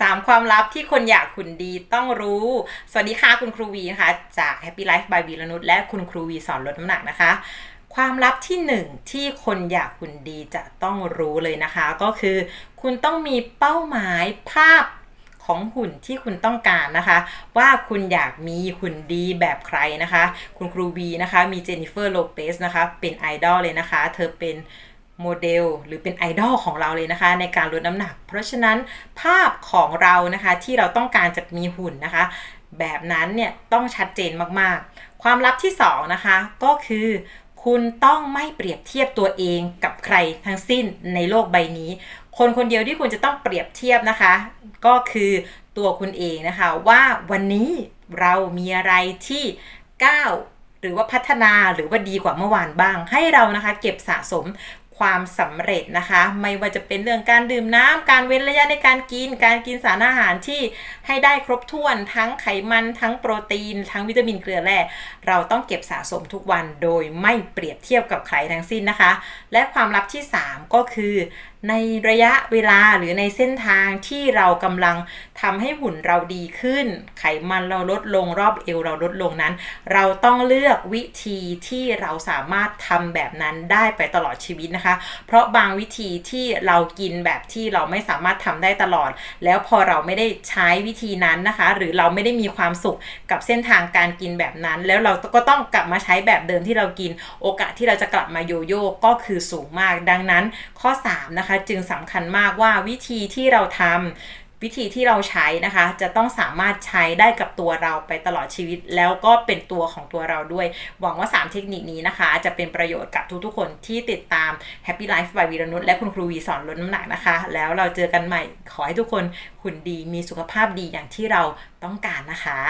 3 ความลับที่คนอยากคุณดีต้องรู้ สวัสดีค่ะคุณครูวีนะคะ จาก Happy Life by วีรนุชและคุณครูวีสอนลดน้ำหนักนะคะ ความลับที่ 1 ที่คนอยากคุณดีจะต้องรู้เลยนะคะ ก็คือ คุณต้องมีเป้าหมายภาพของหุ่นที่คุณต้องการนะคะ ว่าคุณอยากมีหุ่นดีแบบใครนะคะ คุณครูวีนะคะมีเจนนิเฟอร์โลเปสนะคะเป็นไอดอลเลยนะคะ เธอเป็น โมเดลหรือเป็นไอดอลของเราเลยนะคะ ในการลดน้ำหนัก เพราะฉะนั้นภาพของเรานะคะที่เราต้องการจะมีหุ่นนะคะ แบบนั้นเนี่ยต้องชัดเจนมากๆ ความลับที่ 2 นะคะ ก็คือคุณต้องไม่เปรียบเทียบตัวเองกับใครทั้งสิ้นในโลกใบนี้ คนคนเดียวที่คุณจะต้องเปรียบเทียบนะคะ ก็คือตัวคุณเองนะคะ ว่าวันนี้เรามีอะไรที่ก้าวหรือว่าพัฒนาหรือว่าดีกว่าเมื่อวานบ้าง ให้เรานะคะ เก็บสะสม ความสำเร็จนะคะ ไม่ว่าจะเป็นเรื่องการดื่มน้ำการเว้นระยะในการกิน การกินสารอาหารที่ให้ได้ครบถ้วนทั้งไขมัน ทั้งโปรตีน ทั้งวิตามินเกลือแร่เราต้องเก็บสะสมทุกวันโดยไม่เปรียบเทียบกับใครทั้งสิ้นนะคะ และความลับที่ 3 ก็คือ ในระยะเวลาหรือในเส้นทางที่เรากำลังทำให้หุ่นเราดีขึ้น ไขมันเราลดลงรอบเอวเราลดลงนั้น เราต้องเลือกวิธีที่เราสามารถทำแบบนั้นได้ไปตลอดชีวิตนะคะเพราะบางวิธีที่เรากินแบบที่เราไม่สามารถทำได้ตลอด แล้วพอเราไม่ได้ใช้วิธีนั้นนะคะ หรือเราไม่ได้มีความสุขกับเส้นทางการกินแบบนั้น แล้วเราก็ต้องกลับมาใช้แบบเดิมที่เรากิน โอกาสที่เราจะกลับมาโยโย่ก็คือสูงมาก ดังนั้นข้อ 3 นะคะ จึงสำคัญมากว่าวิธีที่เราทำ วิธีที่เราใช้นะคะ จะต้องสามารถใช้ได้กับตัวเราไปตลอดชีวิต แล้วก็เป็นตัวของตัวเราด้วย หวังว่า 3 เทคนิคนี้นะคะ จะเป็นประโยชน์กับทุกๆคนที่ติดตาม Happy Life by วีรนุชและคุณครูวีสอนลดน้ำหนักนะคะ แล้วเราเจอกันใหม่ขอให้ทุกคนหุ่นดีมีสุขภาพดีอย่างที่เราต้องการนะคะ